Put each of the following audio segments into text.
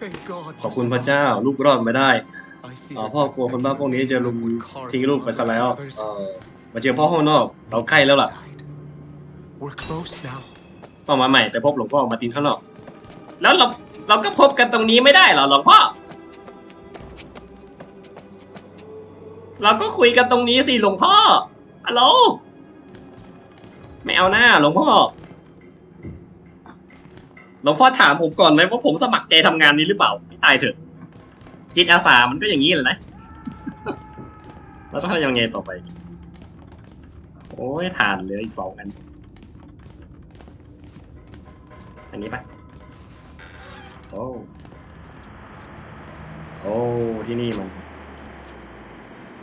Thank God. ขอบคุณพระเจ้าลูกรอดมาได้ I fear เอ่อพ่อกลัวคนบ้าพวกนี้จะลุม would carve ทิ้งลูกไปซะแล้ว others เอ่อมาเจอพ่อห้องนอก เราใกล้แล้วล่ะ inside. We're close now. ต้องมาใหม่แต่พบหลวงพ่อมาตินข้างนอก แล้วเราเราก็พบกันตรงนี้ไม่ได้เหรอหลวงพ่อ เราก็คุยกันตรงนี้สิหลวงพ่อฮัลโหลไม่เอาหน้าหลวงพ่อ หลวงพ่อถามผมก่อนไหมว่าผมสมัครใจทำงานนี้หรือเปล่าที่ตายเถอะ จิตอาสามันก็อย่างนี้แหละนะเราต้องทำยังไงต่อไป โอ้ยฐานเหลืออีกสองอัน อันนี้ปะโอ้โอ้ที่นี่มัน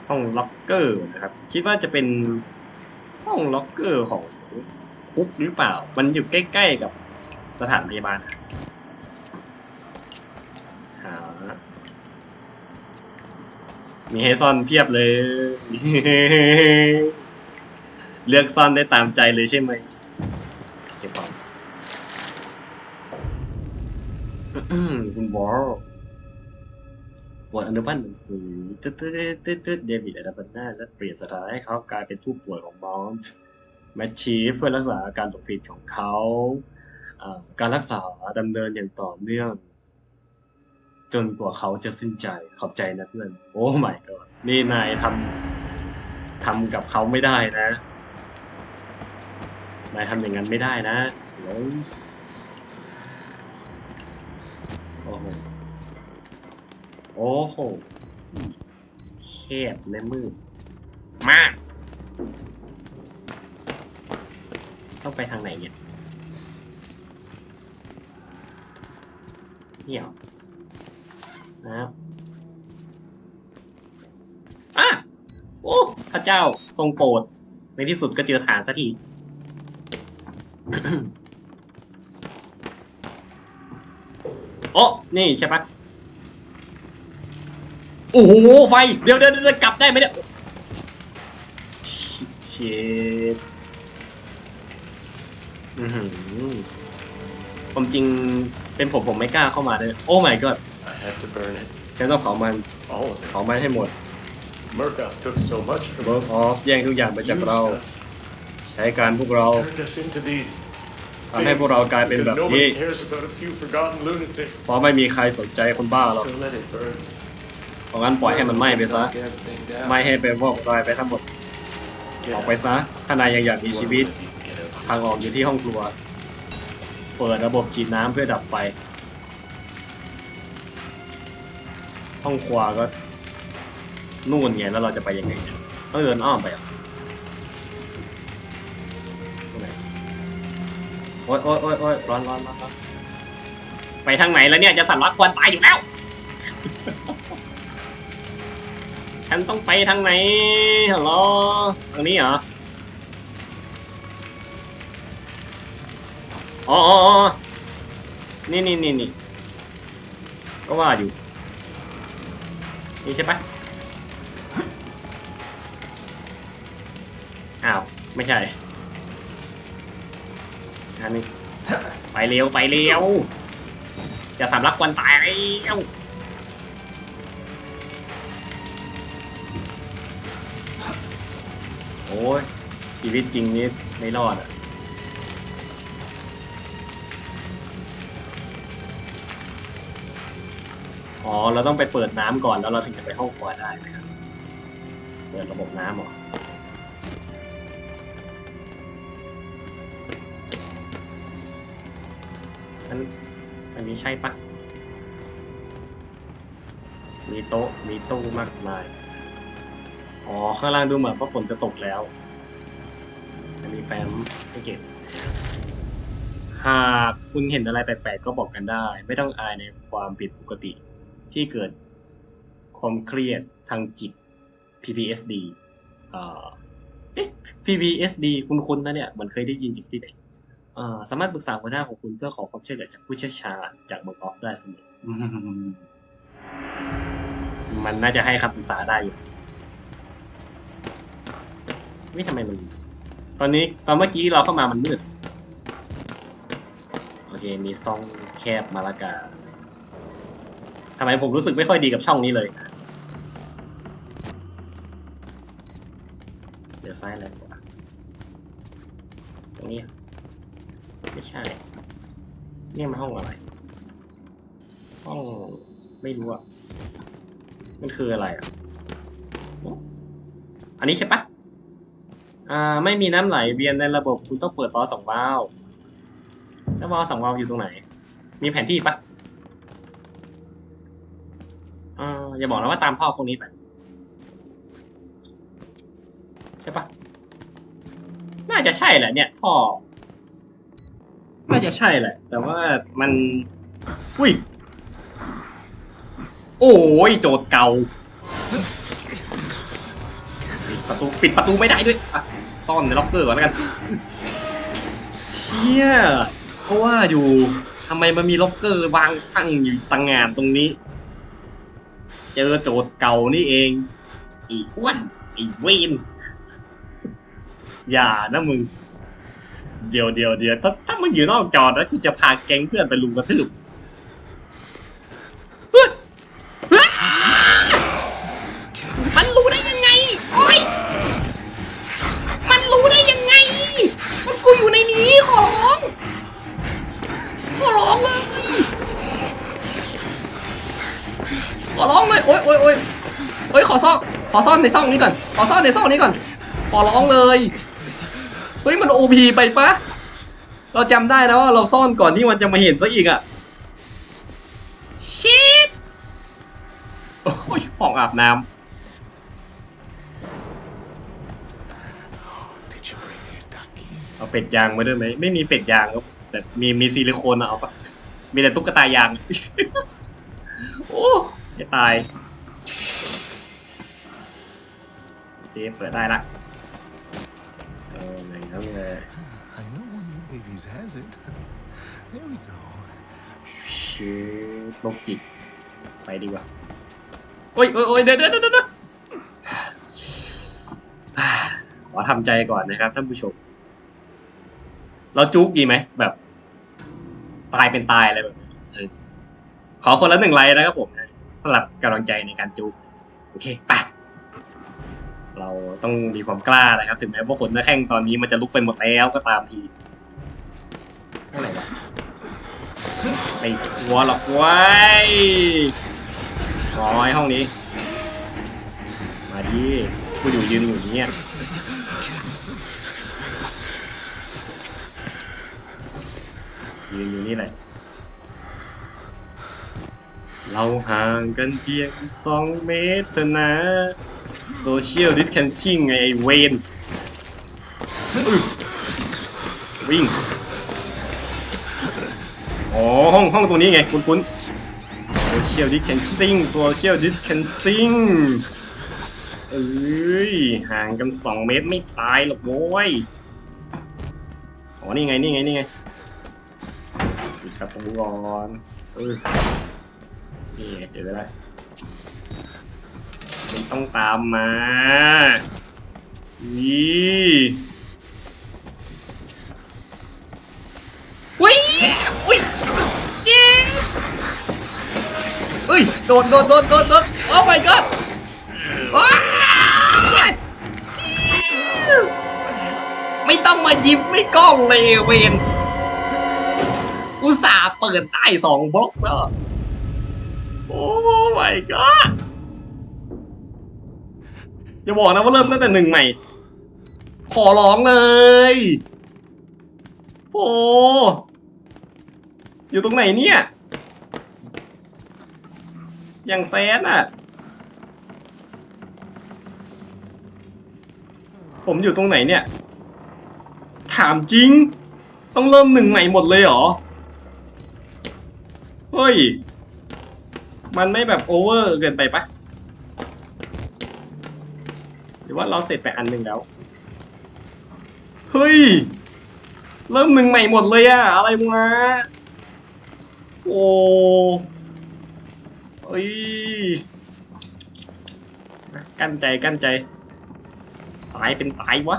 ห้องล็อกเกอร์นะครับ คิดว่าจะเป็นห้องล็อกเกอร์ของคุกหรือเปล่า มันอยู่ใกล้ๆกับ สถานพยาบาลหามีให้ซ่อนเพียบเลย เลือกซ่อนได้ตามใจเลยใช่ไหมเก็บของคุณบอลบทอนุบาลหนังสือตึ๊ดตึ๊ดตึ๊ดตึ๊ดเดวิดอดับเบิลหน้าและเปลี่ยนสถานะให้เขากลายเป็นผู้ป่วยของมอนต์แมชชีฟเพื่อรักษาอาการตกผิดของเขา การรักษาดำเนินอย่างต่อเนื่อง จนกว่าเขาจะสิ้นใจขอบใจนะเพื่อน โอ้ my god นี่นายทำทำกับเขาไม่ได้นะนายทำอย่างนั้นไม่ได้นะเดี๋ยวโอ้โห โอ้โหแคบและมืดมาก ต้องไปทางไหนเนี่ย เหี่ยวนะครับอะโอ้พระเจ้าทรงโปรด ในที่สุดก็เจอฐานสักทีโอ้นี่ใช่ปะโอ้โห ไฟ เดี๋ยวเดี๋ยวเดี๋ยวกลับได้ไหมเนี่ยเชดอือหือผมจริง เป็นผมผมไม่กล้าเข้ามาเลยโอ้ my god I had to burn it. ฉันต้องเผามัน All of เผามันให้หมด it. Murkoff took so much from เบิร์ us. กออฟแย่งทุกอย่างไปจาก Used เรา us. ใช้การพวกเรา Turned us into these ทำให้พวกเรากลายเป็น because แบบนี้ nobody cares about a few forgotten lunatics. เพราะไม่มีใครสนใจคนบ้าหรอก So let it burn. เพราะงั้นปล่อยให้มันไหม้ไปซะ Knock everything down. ไม่ให้ไปวอกวายไปทั้งหมด Get ออก out. ไปซะ ถ้านายยังอยากมีชีวิต One of you can get out. ทางออกอยู่ที่ห้องครัว เปิดระบบฉีดน้ำเพื่อดับไฟ ห้องครัวก็ นู่นไงแล้วเราจะไปยังไงเนี่ยต้องเดินอ้อมไปอะโอ๊ยโอ๊ยโอ๊ยโอ๊ยร้อนร้อนร้อนร้อนไปทางไหนแล้วเนี่ยจะสั่นรักควรตายอยู่แล้ว ฉันต้องไปทางไหนฮัลโหลทางนี้เหรอ อ๋ออ๋อนี่นี่นี่นี่ก็ว่าอยู่ นี่ใช่ปะอ้าว ไม่ใช่ อันนี้ ไปเร็ว ไปเร็ว จะสำลักควันตายแล้วโอ้ยชีวิตจริงนี้ไม่รอดอะ อ๋อ เราต้องไปเปิดน้ำก่อนแล้วเราถึงจะไปห้องครัวได้นะครับ เปิดระบบน้ำหรออันอันนี้ใช่ปะมีโต๊ะ มีตู้มากมาย อ๋อ ข้างล่างดูเหมือนว่าฝนจะตกแล้ว อันนี้แฟ้มไม่เก็บหากคุณเห็นอะไรแปลกๆ ก็บอกกันได้ ไม่ต้องอายในความผิดปกติ ที่เกิดความเครียดทางจิต PPSD เอ่อเอ๊ะ PPSD คุณคุณนะเนี่ยเหมันเคยได้ยินจากที่ไหนเอ่อสามารถปรึกษาหัวหน้าของคุณเพื่อขอความช่วยเหลือจากผู้เชี่ยวชาญจากเบิร์กออฟได้เสมอมันน่าจะให้คำปรึกษาได้อยู่ไม่ทำไมมัน ตอนนี้ตอนเมื่อกี้เราเข้ามามันมืด โอเค มีซ่องแคบมาละกา ทำไมผมรู้สึกไม่ค่อยดีกับช่องนี้เลยเดี๋ยวซ้ายแรงกว่าตรงนี้ ไม่ใช่เนี่ยมันห้องอะไร ห้องไม่รู้อะ มันคืออะไรอะ อันนี้ใช่ปะอ่า ไม่มีน้ำไหลเวียนในระบบคุณต้องเปิดวาล์วสองวาล์วแล้ววาล์วสองวาล์วอยู่ตรงไหน มีแผนที่ปะ อย่าบอกนะว่าตามพ่อพวกนี้ไป ใช่ปะน่าจะใช่แหละ เนี่ย พ่อ น่าจะใช่แหละ แต่ว่ามัน อุ้ย โอ้ยโจทย์เก่า ปิดประตูปิดประตูไม่ได้ด้วยอะซ่อนในล็อกเกอร์ก่อนแล้วกัน เชี่ยเพราะว่าอยู่ทำไมมันมีล็อกเกอร์วางตั้งอยู่ตั้งงานตรงนี้ เจอโจทย์เก่านี่เองอีอ้วนอีเวนอย่านะมึง เดี๋ยวเดี๋ยวเดี๋ยวถ้าถ้ามึงอยู่นอกจอแล้วกูจะพาแก๊งเพื่อนไปลุมกระทืบมันรู้ ขอซ่อนในซ่องนี้ก่อน ขอซ่อนในซ่องนี้ก่อน ขอร้องเลย เฮ้ยมันโอพีไปปะเราจำได้นะว่าเราซ่อนก่อนที่มันจะมาเห็นซะอีกอะชิตโอ้ยห้องอาบน้ Did you bring your ducky? ำเอาเป็ดยางมาด้วยไหมไม่มีเป็ดยางครับ แต่มีมีซิลิโคนอะเอาปะมีแต่ตุ๊กตายาง โอ้ไม่ตาย เคเปิดได้ละเอออย่างนั้นเลย I know one of you babies has it. There we go. ชื่อโรคจิต ไปดีกว่าโอ้ยโอ้ยโอ้ยเดี๋ยวเดี๋ยวเดี๋ยวเดี๋ยวขอทำใจก่อนนะครับท่านผู้ชม เราจุกดีไหมแบบ ตายเป็นตายอะไรแบบนี้เออขอคนละหนึ่งไลค์นะครับผมสำหรับกำลังใจในการจุกโอเคไป เราต้องมีความกล้านะครับ ถึงแม้ว่าขนหน้าแข้งตอนนี้มันจะลุกไปหมดแล้วก็ตามทีเท่ไหร่วะไม่กลัวหรอกเว้ยร้อยห้องนี้ มาดิกูอยู่ยืนอยู่เนี่ยยืนอยู่นี่แหละ เราห่างกันเพียงสองเมตรนะ โซเชียลดิสแคนชิ่งไงไอเวนวิ่ง อ๋อ ห้องห้องตรงนี้ไง คุณคุณ social distancing social distancing เอ้ย ห่างกันสองเมตรไม่ตายหรอกโว้ย อ๋อ นี่ไง นี่ไง นี่ไงปิดประตูก่อนเออนี่เจอแล้ว ไม่ต้องตามมา นี่อุ้ยอุ้ยเชี่ยเอ้ย โดนโดนโดนโดนโดนโอ้ my god ว้ายไม่ต้องมายิ้มไม่กล้องเลยเวนอุตส่าห์เปิดได้สองบล็อกแล้วโอ้ my god อย่าบอกนะว่าเริ่มตั้งแต่หนึ่งใหม่ ขอร้องเลย โอ้อยู่ตรงไหนเนี่ย อย่างแซนอะผมอยู่ตรงไหนเนี่ย ถามจริง ต้องเริ่มหนึ่งใหม่หมดเลยเหรอ เฮ้ย มันไม่แบบโอเวอร์เกินไปปะือว่าเราเสร็จไปอันหนึ่งแล้ว เฮ้ย เริ่มหนึ่งใหม่หมดเลยอะอะไรวะโอ้เอ้ยกั้นใจกั้นใจ ตายเป็นตายวะ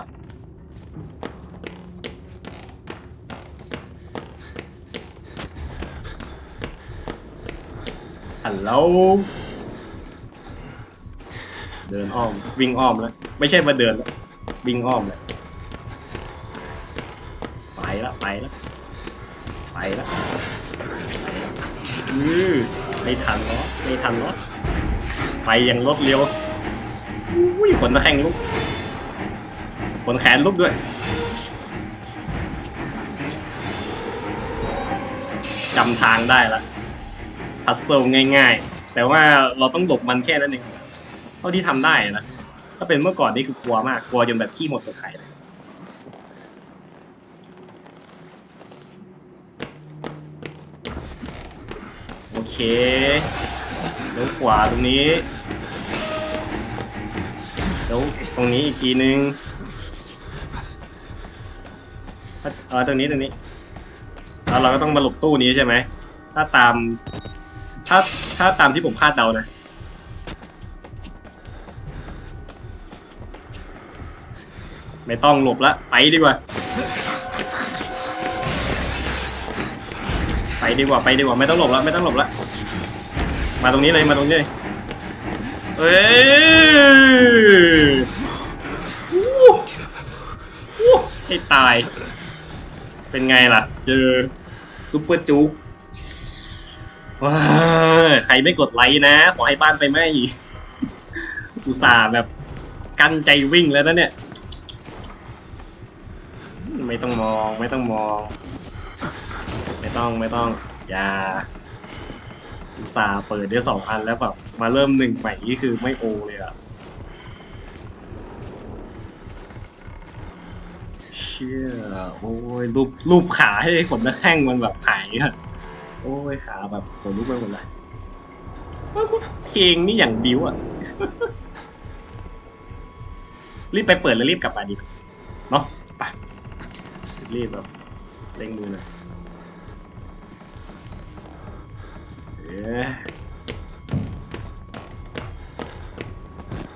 ฮัลโหลเดินอ้อม วิ่งอ้อมแล้ว ไม่ใช่มาเดินแล้ววิ่งอ้อมแล้วไปล้วไปล้วไปล้วอือไม่ทันเนาะไม่ทันเนาะไปอย่างรวดเร็วอุ้ยขนตะแคงลุกขนแขนลุกด้วยจำทางได้ละพัซเซิลง่าย ๆ แต่ว่าเราต้องหลบมันแค่นั้นเองเท่าที่ทำได้นะ ถ้าเป็นเมื่อก่อนนี่คือกลัวมาก กลัวจนแบบขี้หมดตัวไข่เลยโอเคเลี้ยวขวาตรงนี้เลี้ยวตรงนี้อีกทีนึงเออตรงนี้ตรงนี้แล้วเราก็ต้องมาหลบตู้นี้ใช่ไหม ถ้าตาม ถ้าถ้าตามที่ผมคาดเดานะ ไม่ต้องหลบละไปดีกว่า ไปดีกว่าไปดีกว่าไม่ต้องหลบละไม่ต้องหลบละมาตรงนี้เลยมาตรงนี้เลยเอ้ยอู้อู้ให้ตาย เป็นไงล่ะ เจอซุปเปอร์จุกว้าใครไม่กดไลค์นะ ขอให้บ้านไปไหมอุตส่าห์แบบ กั้นใจวิ่งแล้วนะเนี่ย ไม่ต้องมองไม่ต้องมอง ไม่ต้องไม่ต้อง อย่าอุตส่าห์เปิดได้สองอันแล้วแบบมาเริ่มหนึ่งใหม่นี่คือไม่โอเลยอะเชี่ยโอ้ยรูปรูปขาให้ขนหน้าแข้งมันแบบหายอะโอ้ยขาแบบขนลุกไปหมดเลยเพลงนี่อย่างบิ้วอะรีบไปเปิดแล้วรีบกลับมาดีเนาะ รีบแบบเร่งมือหน่อยเอ๊ะ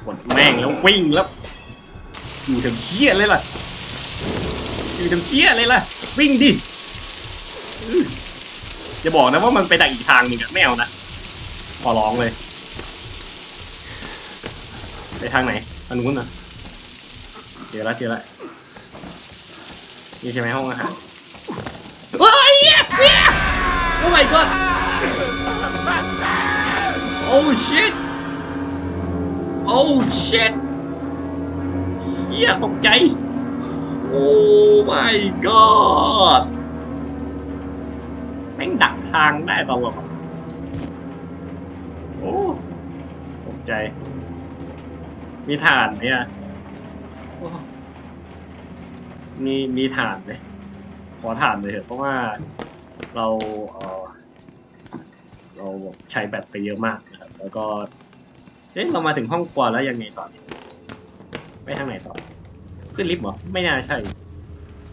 กดแม่งแล้ววิ่งแล้วอยู่ทำเชี่ยเลยล่ะอยู่ทำเชี่ยเลยล่ะ วิ่งดิอื้ออย่าบอกนะว่ามันไปดักอีกทางหนึ่งอะไม่เอานะขอร้องเลย ไปทางไหนทางนู้นนะเจอแล้วเจอแล้ว นี่ใช่ไหมห้องอาหารเฮ้ยเฮ้ยโอ้ my god โอ้ shit โอ้ shit เฮียตกใจ โอ้ my god แม่งดักทางได้ตลอดโอ้ตกใจ มีฐานไหมอะโอ้ มีมีฐานเลยขอฐานเลยเถอะเพราะว่าเราเออเราใช้แบตไปเยอะมากนะครับ แล้วก็เอ๊ะเรามาถึงห้องครัวแล้วยังไงต่อไปทางไหนต่อ ขึ้นลิฟต์เหรอ ไม่น่าใช่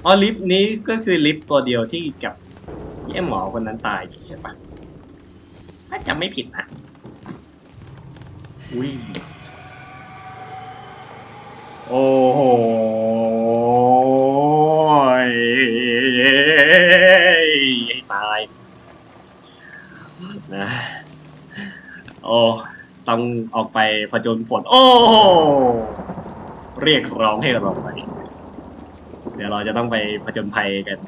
อ๋อลิฟต์นี้ก็คือลิฟต์ตัวเดียวที่กับที่ไอหมอคนนั้นตายใช่ปะถ้าจำไม่ผิดนะอุ้ยโอ้ ไปผจญฝนโอ้เรียกร้องให้เราไป เดี๋ยวเราจะต้องไปผจญภัยกัน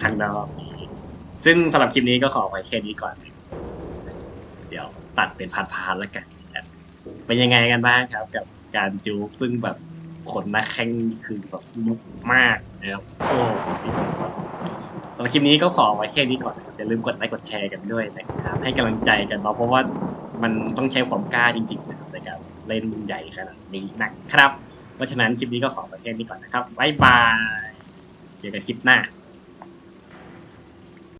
ครั้งหน้ารอบนี้ซึ่งสำหรับคลิปนี้ก็ขอไว้แค่นี้ก่อน เดี๋ยวตัดเป็นพาร์ทๆแล้วกันเป็นยังไงกันบ้างครับ กับการจูบซึ่งแบบขนหน้าแข้งคือแบบลุกมากนะครับโอ้ที่สุดสำหรับคลิปนี้ก็ขอไว้แค่นี้ก่อนนะครับอย่าลืมกดไลค์กดแชร์กันด้วยนะครับให้กำลังใจกันเนาะเพราะว่า มันต้องใช้ความกล้าจริงๆนะครับในการเล่นใหญ่ขนาดนี้นะครับ เพราะฉะนั้นคลิปนี้ก็ขอไว้แค่นี้ก่อนนะครับบ๊ายบาย เจอกันคลิปหน้า